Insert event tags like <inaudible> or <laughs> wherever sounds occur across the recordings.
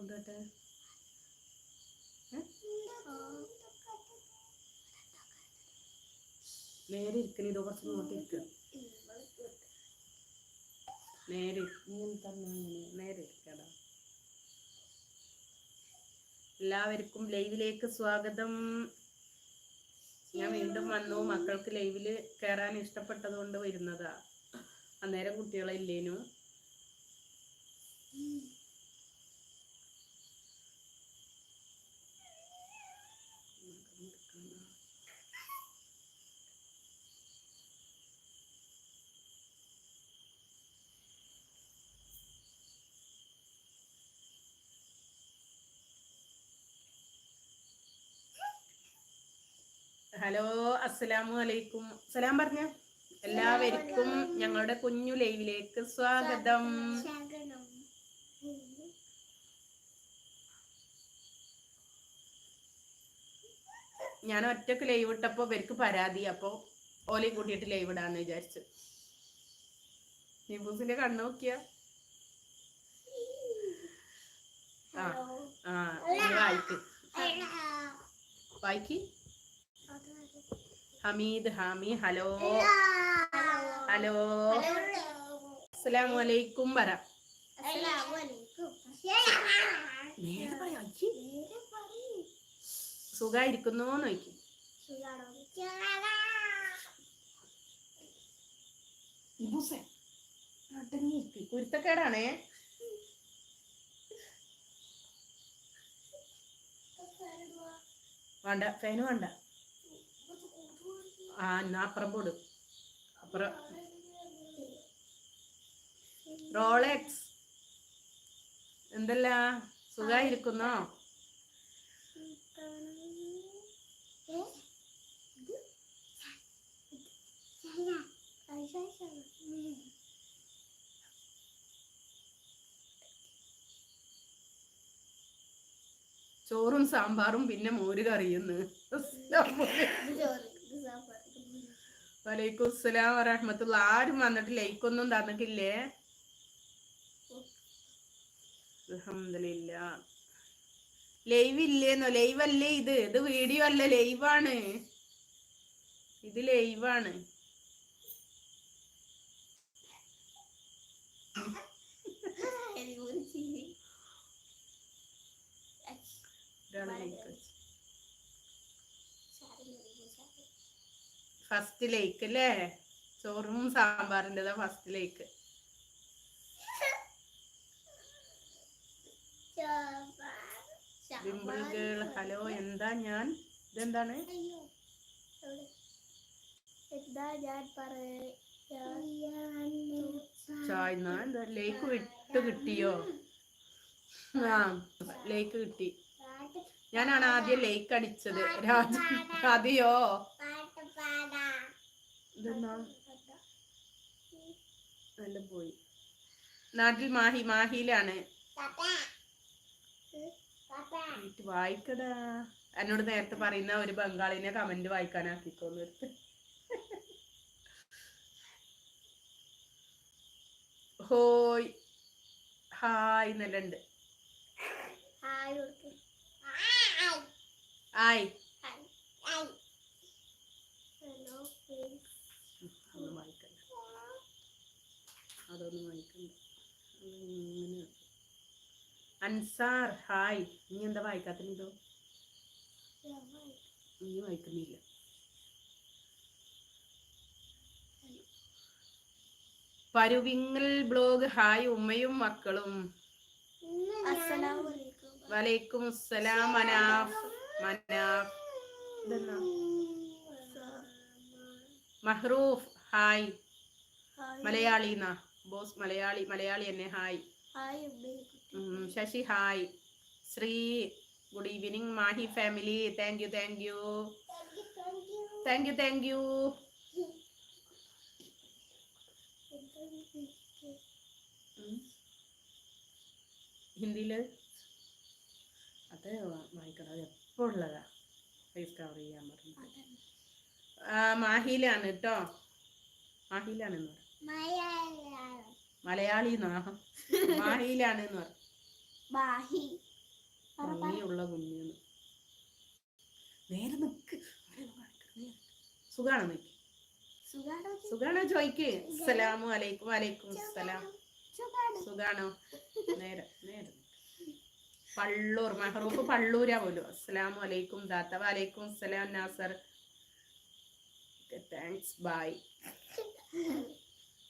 Sound നേരെ ഇരിക്കണ ഇതോ കുറച്ച് ഇങ്ങോട്ട് ഇരിക്കുക നേരെ ഇങ്ങനെ. നേരെ ഇരിക്കടാ എല്ലാവർക്കും ലൈവിലേക്ക് സ്വാഗതം. ഞാൻ വീണ്ടും വന്നു. മക്കൾക്ക് ലൈവിൽ കയറാൻ ഇഷ്ടപ്പെട്ടത് കൊണ്ട് വരുന്നതാ. അന്നേരം കുട്ടികളെ ഇല്ലേനു. ഹലോ അസ്സലാമു അലൈക്കും. സലാം പറഞ്ഞ. എല്ലാവർക്കും ഞങ്ങളുടെ കുഞ്ഞു ലൈവിലേക്ക് സ്വാഗതം. ഞാൻ ഒറ്റയ്ക്ക് ലൈവ് ഇട്ടപ്പോ ഇവർക്ക് പരാതി അപ്പോ ഓലയും കൂട്ടിയിട്ട് ലൈവ് ഇടാന്ന് വിചാരിച്ചു. നിബൂസിന്റെ കണ്ണു നോക്കിയ? ആ ആ വായിക്ക്. വായിക്ക്. ഹമീദ് ഹാമി ഹലോ. ഹലോ. അസ്സലാമു അലൈക്കും പറ പറയാ സുഖായിരിക്കുന്നു നോക്കി കുരുത്തക്കേടാണേ. വേണ്ട ഫാന് വേണ്ട. ആ അപ്പുറം പോടും. അപ്പുറം. റോളക്സ്. എന്തല്ല? സുഖായിരിക്കുന്നോ? ചോറും സാമ്പാറും പിന്നെ മോര് കറിയുന്നു. വലൈക്കും അസ്സലാം വറഹമത്തുള്ള. ആരും വന്നിട്ട് ലൈക്ക് ഒന്നും തന്നിട്ടില്ലേ? അൽഹംദുലില്ലാ. ലൈവ് ഇല്ലേന്നോ? ലൈവ് അല്ലേ ഇത്? ഇത് വീഡിയോ അല്ല ലൈവാണ്. ഇത് ലൈവാണ്. <laughs> ഫസ്റ്റ് ലേക്ക് അല്ലേ ചോറും സാമ്പാറിന്റെതാ first lake simple girl hello എന്താ ഞാൻ? ഇതെന്താണ്? ചായ എന്താ? ലേക്ക് വിട്ട് കിട്ടിയോ? ആ ലേക്ക് കിട്ടി. ഞാനാണ് ആദ്യം ലേക്ക് അടിച്ചത്. രാജ അതെയോ ഇതെന്നാ നല്ല പോയി? നാട്ടിൽ മാഹി മാഹിയിലാണ്. പാപ്പാ. പാപ്പാ. ഇത് വായിക്കടാ. എന്നോട് നേരത്തെ പറയുന്ന ഒരു ബംഗാളിനെ കമന്റ് വായിക്കാനാക്കിക്കോന്ന് എടുത്ത് ഹോയ്. ഹായ് നല്ലുണ്ട് ആയ് ഹായ് ഹായ് ഹലോ ഫ്രണ്ട്സ് അതൊന്നും വാങ്ങിക്കണ്ട. അതൊന്നും വാങ്ങിക്കണ്ട. ഇങ്ങനെ അൻസാർ ഹായ്. നീ എന്താ വായിക്കാത്തോ നീ വായിക്കുന്നില്ല. പരുവിങ്ങൽ ബ്ലോഗ് ഹായ് ഉമ്മയും മക്കളും. വലൈക്കും അസ്സലാം മനാഫ് മനാഫ്. മഹ്റൂഫ്. ഹായ്. മലയാളി എന്നാ ബോസ് മലയാളി മലയാളി എന്നെ hi. Sasi hi. Sree good evening Mahe family. Thank you thank you. Thank you thank you. ഹിന്ദിയിൽ അത് വായിക്കണം അത് എപ്പോൾ ഉള്ളതാ? ഫേസ് കവർ ചെയ്യാൻ പറഞ്ഞു മാഹിയിലാണ് കേട്ടോ മാഹിയിലാണെന്ന് പറ. മലയാളം മലയാളി നാഹം മാഹിയിലാണ് എന്ന് പറ. ബാഹി പറ പറ. ഭംഗിയുള്ള കുഞ്ഞെന്ന്. നേരെ നിക്ക്. സുഖാണോ നിക്ക്? സുഖാണോ? ചോയ്ക്ക്? അസ്സലാമു അലൈക്കും വലൈക്കും അസ്സലാം. സുഖാണോ? നേരെ നേരെ പള്ളൂർ മെഹറൂഫ് പള്ളൂരാ പോലും. അസ്സലാമു അലൈക്കും ദാത്ത വലൈക്കും അസ്സലാം നാസർ. താങ്ക്സ് ബൈ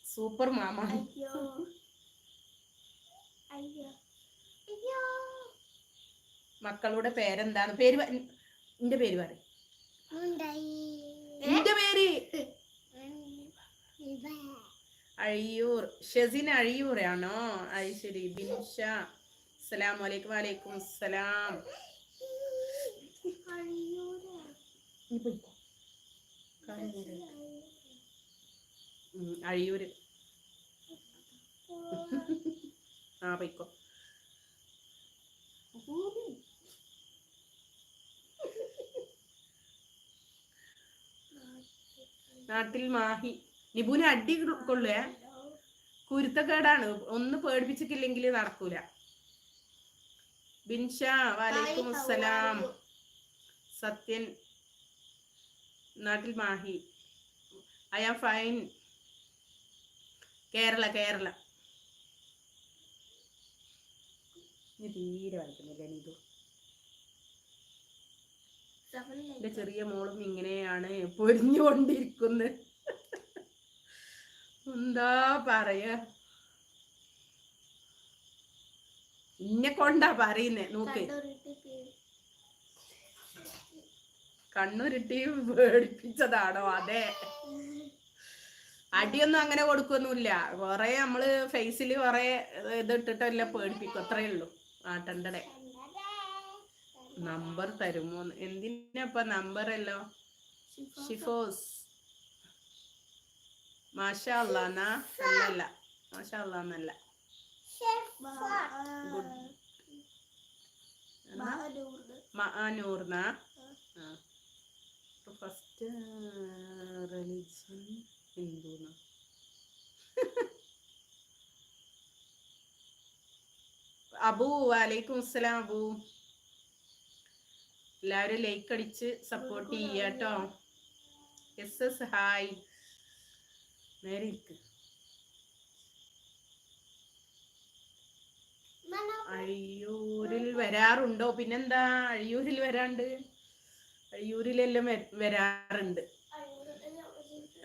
സൂപ്പർ മാമ അയ്യോ അയ്യോ അയ്യോ മക്കളുടെ പേരെന്താണ്? പേര് എന്റെ പേര് പറ. എന്റെ പേര്? അഴിയൂർ. ഷെസിൻ അഴിയൂറാണോ? അത് ശരി. ബിൻഷ. അസ്സലാം വലൈക്കും വലൈക്കും അസ്സലാം. നീ അഴിയൂര്. ആ പൈക്കോ നാട്ടിൽ മാഹി. നിപുന അടി കൊള്ളുവേ? കുരുത്തക്കേടാണ്. ഒന്ന് പേടിപ്പിച്ചിട്ടില്ലെങ്കിൽ നടക്കൂല. ബിൻഷ വാലൈക്കും അസ്സലാം. സത്യൻ നാട്ടിൽ Mahe. I am fine. Kerala Kerala. ഇനി തീരെ വരക്കുന്നില്ല നീതു. എന്റെ ചെറിയ മോളും ഇങ്ങനെയാണ് പൊരിഞ്ഞുകൊണ്ടിരിക്കുന്നത് എന്താ പറയാ? ഇന്നെ കൊണ്ടാ പറയുന്നേ? നോക്ക്. കണ്ണുരുട്ടി പേടിപ്പിച്ചതാണോ? അതെ. അടിയൊന്നും അങ്ങനെ കൊടുക്കൊന്നുമില്ല. കുറെ നമ്മൾ ഫേസിൽ കുറെ ഇതിട്ടിട്ടല്ല പേടിപ്പിക്കും. അത്രേ ഉള്ളൂ. ആട്ടണ്ടടെ. നമ്പർ തരുമോ എന്തിനപ്പ നമ്പർ അല്ലോ ഷിഫോസ്. മാഷാ അല്ലാന്നാ അല്ലല്ല. മാഷാ അല്ലാന്നല്ല മഅനൂർന്ന ഫസ്റ്റ് റിലിജൻ ഹിന്ദുന്ന അബു വലൈക്കും അസ്സലാം അബു. എല്ലാവരും ലൈക്ക് അടിച്ച് സപ്പോർട്ട് ചെയ്യാട്ടോ എസ് എസ് ഹായ് നേരെ ഇരിക്ക്. അഴിയൂരിൽ വരാറുണ്ടോ? പിന്നെന്താ? അഴിയൂരിൽ വരാണ്ട്? അഴിയൂരിലെല്ലാം വര- വരാറുണ്ട്.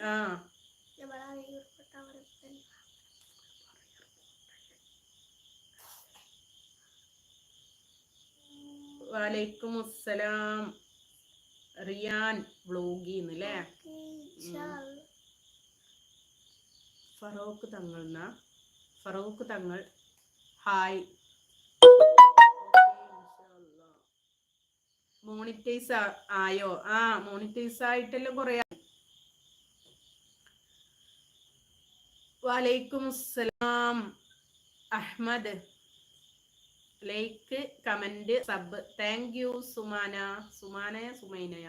ആ. വലൈക്കും അസ്സലാം റിയാൻ വ്ലോഗിന്ന് അല്ലേ. ഫറോക്ക് തങ്ങൾ ഫറോക്ക് തങ്ങൾ. ഹായ്. മോണിറ്റൈസ് ആയോ? ആ മോണിറ്റൈസ് ആയിട്ടെല്ലാം കുറേ ആയി. വലൈക്കും അസ്സലാം Ahmad. Like comment sub. Thank you Sumana. Sumana സുമൈനയ.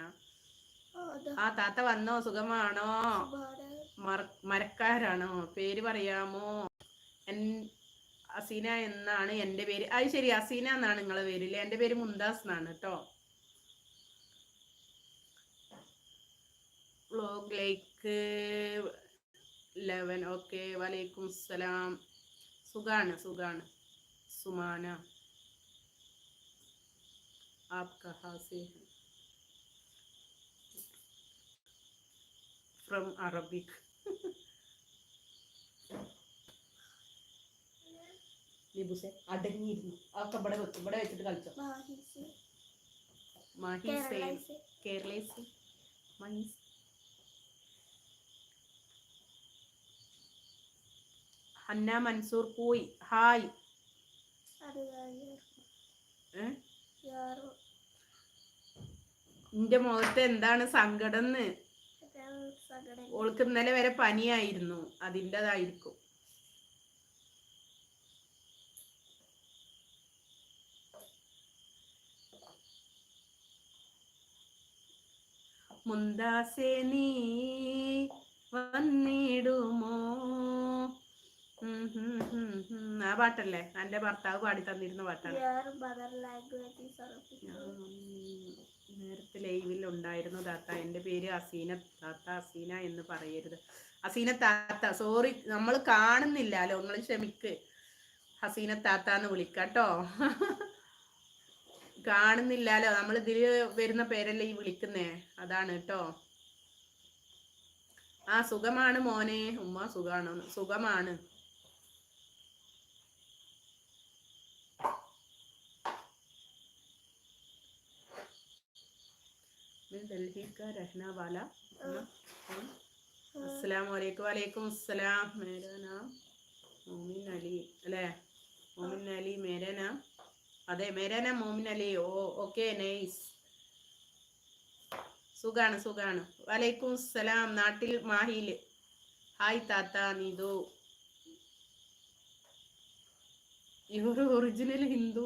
ആ താത്ത വന്നോ? സുഖമാണോ? മരക്കാരാണോ? പേര് പറയാമോ? എൻ അസീന എന്നാണ് എന്റെ പേര്. അത് ശരി അസീന എന്നാണ് നിങ്ങളെ പേരില്ലേ എന്റെ പേര് മുന്താസ് എന്നാണ് കേട്ടോ വ്ലോഗ് ലൈക്ക് ലെവൻ ഓക്കെ വലൈക്കും സലാം. സുഖാണ് സുഖാണ്. സുമാന. ആപ് ഫ്രം അറബിക് അടങ്ങിയിരുന്നു. അതൊക്കെ ഇവിടെ വെക്കും ഇവിടെ വെച്ചിട്ട് കളിച്ചോ. മാഹിസെ. കേരളീസ്. മഹീസ്. ഹന്ന മൻസൂർ പോയി. ഹായ്? നിന്റെ മുഖത്ത് എന്താണ് സങ്കടം ഓൾക്ക് ഇന്നലെ വരെ പനിയായിരുന്നു. അതിന്റെതായിരിക്കും മുന്താസേ നീ വന്നിടുമോ. ആ പാട്ടല്ലേ? എന്റെ ഭർത്താവ് പാടി തന്നിരുന്ന പാട്ടാണ്. നേരത്തെ ലൈവിൽ ഉണ്ടായിരുന്നു താത്ത. എന്റെ പേര് അസീന. താത്ത അസീന എന്ന് പറയരുത്. അസീന താത്ത സോറി നമ്മൾ കാണുന്നില്ലല്ലോ നിങ്ങൾ ക്ഷമിക്ക്. ഹസീന താത്ത എന്ന് വിളിക്കാട്ടോ കാണുന്നില്ലല്ലോ നമ്മൾ ഇതിൽ വരുന്ന പേരല്ലേ ഈ വിളിക്കുന്നേ? അതാണ് കേട്ടോ ആ സുഖമാണ് മോനെ. ഉമ്മ സുഖമാണ് സുഖമാണ്. मैं दिल्ली का रहने वाला हूँ। अस्सलाम वालेकुम वालेकुम अस्सलाम मेरा नाम मोमिन अली അല്ലേ മോമിൻ അലി മേരെ നാം അതെ മേരെ നാം Momin Ali oh okay nice സുഖാണ് സുഖാണ് വലൈക്കും അസ്സലാം നാട്ടിൽ മാഹിയിൽ ഹായ് താത്ത നീതു ഇവർ original Hindu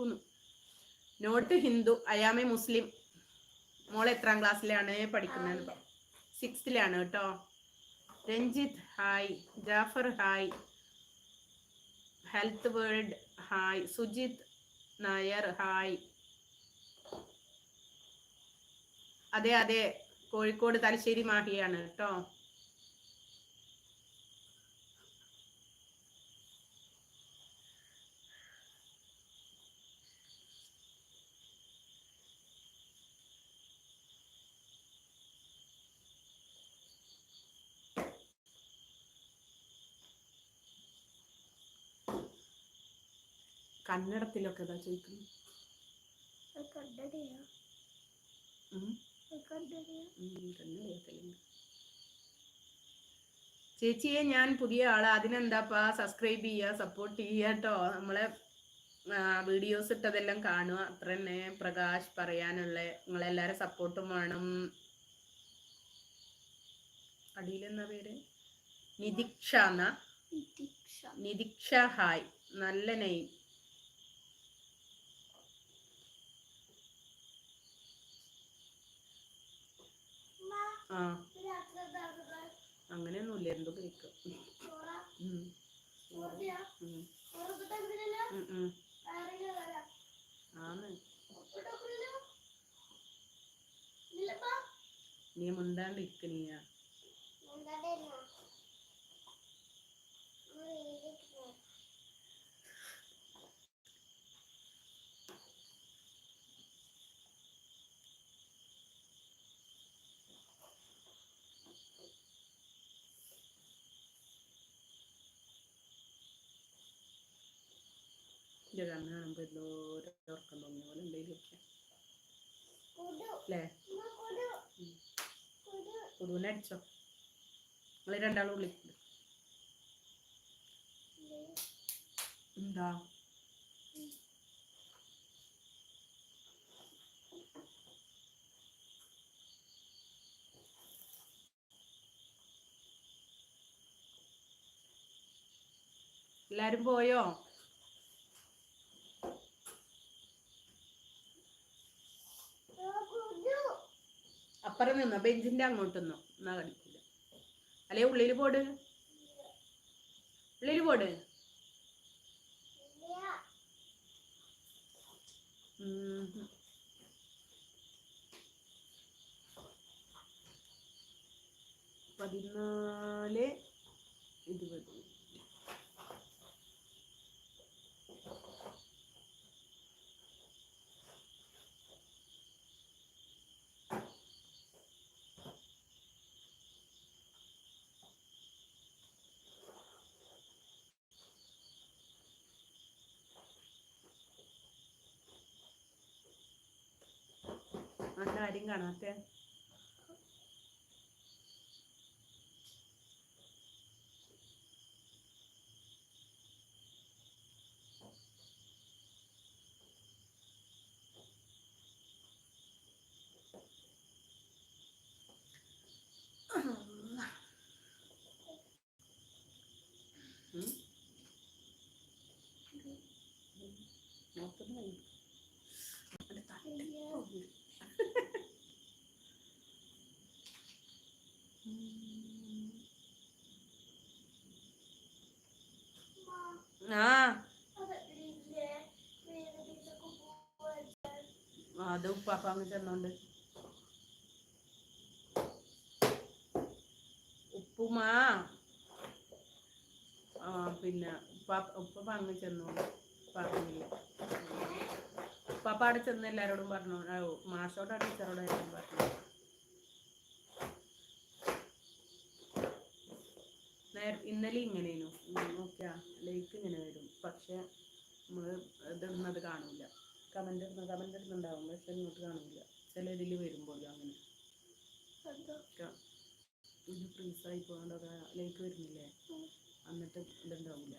not Hindu I am a Muslim മോൾ എത്രാം ക്ലാസ്സിലാണ് പഠിക്കുന്നത് സിക്സ്ത്തിലാണ് കേട്ടോ. Ranjith hi Jafar hi health world hi Sujith Nair hi അതെ അതെ. കോഴിക്കോട് തലശ്ശേരി മാഹിയാണ് കേട്ടോ. കന്നഡത്തിലൊക്കെ ഇതാ ചോദിക്കുന്നു. I കണ്ടടിയാ. ഉം. I കണ്ടടിയാ. ഉം, കന്നഡയോ തെലുങ്ക് ചേച്ചിയെ ഞാൻ പുതിയ ആൾ. അതിനെന്താപ്പാ? സബ്സ്ക്രൈബ് ചെയ്യുക സപ്പോർട്ട് ചെയ്യുക കേട്ടോ നമ്മളെ വീഡിയോസ് ഇട്ടതെല്ലാം കാണുക. അത്ര തന്നെ പ്രകാശ് പറയാനുള്ള. നിങ്ങളെല്ലാരും സപ്പോർട്ടും വേണം. അടിയിലെന്നാ പേര്? നിതിക്ഷ എന്നാ. നിതിക്ഷ ഹായ്. നല്ല നെയിം ഉമ്മ, ആ? അങ്ങനെയൊന്നുമില്ല എന്തോ കഴിക്കും ചോറാ? നീ ചോറിനാ? ഉം. ചോറ് കിട്ടാനില്ലല്ലോ? ഉം, ഉം. ആരെങ്കിലും വരാം. ആണ് ഉപ്പിട്ടൊക്കില്ലല്ലോ? ഇല്ലപ്പാ? നീ മുണ്ടാണ്ടിരിക്കണിയ മുണ്ടാണ്ടിരുന്നോ? ഉമ്മ എഴുതിയിരിക്കുന്നു. എന്റെ കണ്ണ് കാണുമ്പോ എന്തോ ഒരു ഉറക്കം തോന്നിയ പോലെ എന്തെങ്കിലും കുടു. അല്ലേ. പുതുവിനെ അടിച്ചോ നിങ്ങൾ രണ്ടാളും എന്താ എല്ലാരും പോയോ ആ കുടു. അപ്പുറം നിന്നോ? ബെഞ്ചിന്റെ അങ്ങോട്ട് നിന്നോ? എന്നാ കളിക്കില്ല അല്ലേ ഉള്ളിൽ പോട്. ഉള്ളിൽ പോട്. പതിനാല് ഇരുപത്. നല്ല കാര്യം കാണാത്തെ ഉം. നോക്കുന്നു അവിടെ ഉപ്പാപ്പ അങ്ങ് ചെന്നോണ്ട്. ഉപ്പുമാ. ആ പിന്നെ ഉപ്പാപ്പ ഉപ്പ അങ്ങ് ചെന്നോണ്ട് പറഞ്ഞില്ല ഉപ്പാപ്പ അവിടെ ചെന്ന് എല്ലാരോടും പറഞ്ഞു. മാഷോടെ ടീച്ചറോട് എല്ലാം പറഞ്ഞു. ഇന്നലെ ഇങ്ങനെയായിരുന്നു. നോക്കിയാ ലൈക്ക് ഇങ്ങനെ വരും. പക്ഷെ നമ്മൾ ഇതിടുന്നത് കാണൂല. കമന്റ് ഇടുന്ന കമന്റ് ഇടുന്നുണ്ടാവും. പക്ഷെ ഇങ്ങോട്ട് കാണില്ല ചില ഇതിൽ വരുമ്പോൾ അങ്ങനെ. എന്തോ ഫ്രീസായി പോകാണ്ട് ലൈക്ക് വരുന്നില്ലേ. എന്നിട്ട് ഇതുണ്ടാവില്ല.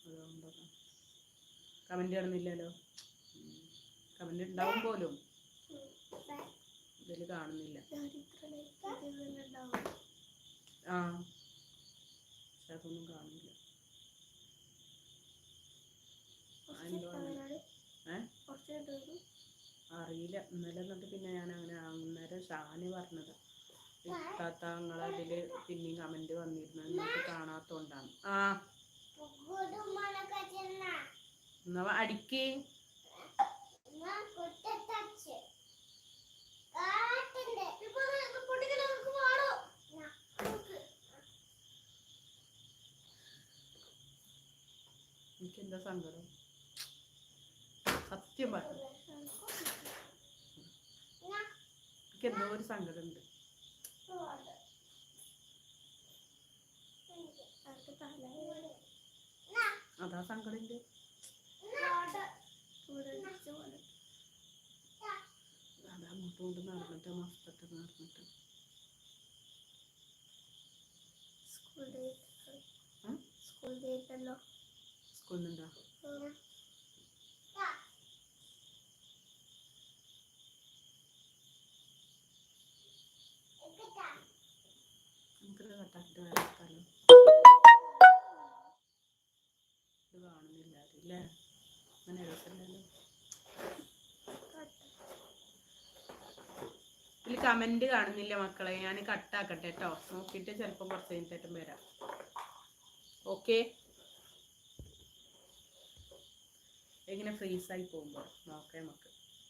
അതുകൊണ്ടൊക്കെ കമന്റ് ഇടുന്നില്ലല്ലോ കമന്റ് ഉണ്ടാവും പോലും. ഇതിൽ കാണുന്നില്ല. ആ. പക്ഷെ അതൊന്നും കാണില്ല അറിയില്ല. ഇന്നലെ എന്നിട്ട് പിന്നെ ഞാൻ അങ്ങനെ അന്നേരം ഷാനി പറഞ്ഞത്. ഇത്താത്ത നിങ്ങളതിൽ പിന്നെയും കമന്റ് വന്നിരുന്നു. എന്നിട്ട് കാണാത്തോണ്ടാണ്. ആ. എന്നാ അടിക്ക്. എനിക്കെന്താ സങ്കടം? സത്യം പറഞ്ഞു എനിക്ക് എന്തോ ഒരു സങ്കടമുണ്ട്. അതാ സങ്കടം അതാ അങ്ങോട്ട് കൊണ്ട് നടന്നിട്ട് മസ്തട്ട് നടന്നിട്ട്? സ്കൂൾ ഡേറ്റല്ലോ സ്കൂളിൽ നിന്നുണ്ടോ ഇത് കാണുന്നില്ല കമന്റ് കാണുന്നില്ല മക്കളെ. ഞാൻ കട്ടാക്കട്ടെ കേട്ടോ നോക്കിയിട്ട് ചിലപ്പോൾ കുറച്ച് കഴിഞ്ഞിട്ടും വരാം. ഓക്കെ എങ്ങനെ ഫ്രീസായി പോകുമ്പോൾ നോക്കേ നമുക്ക്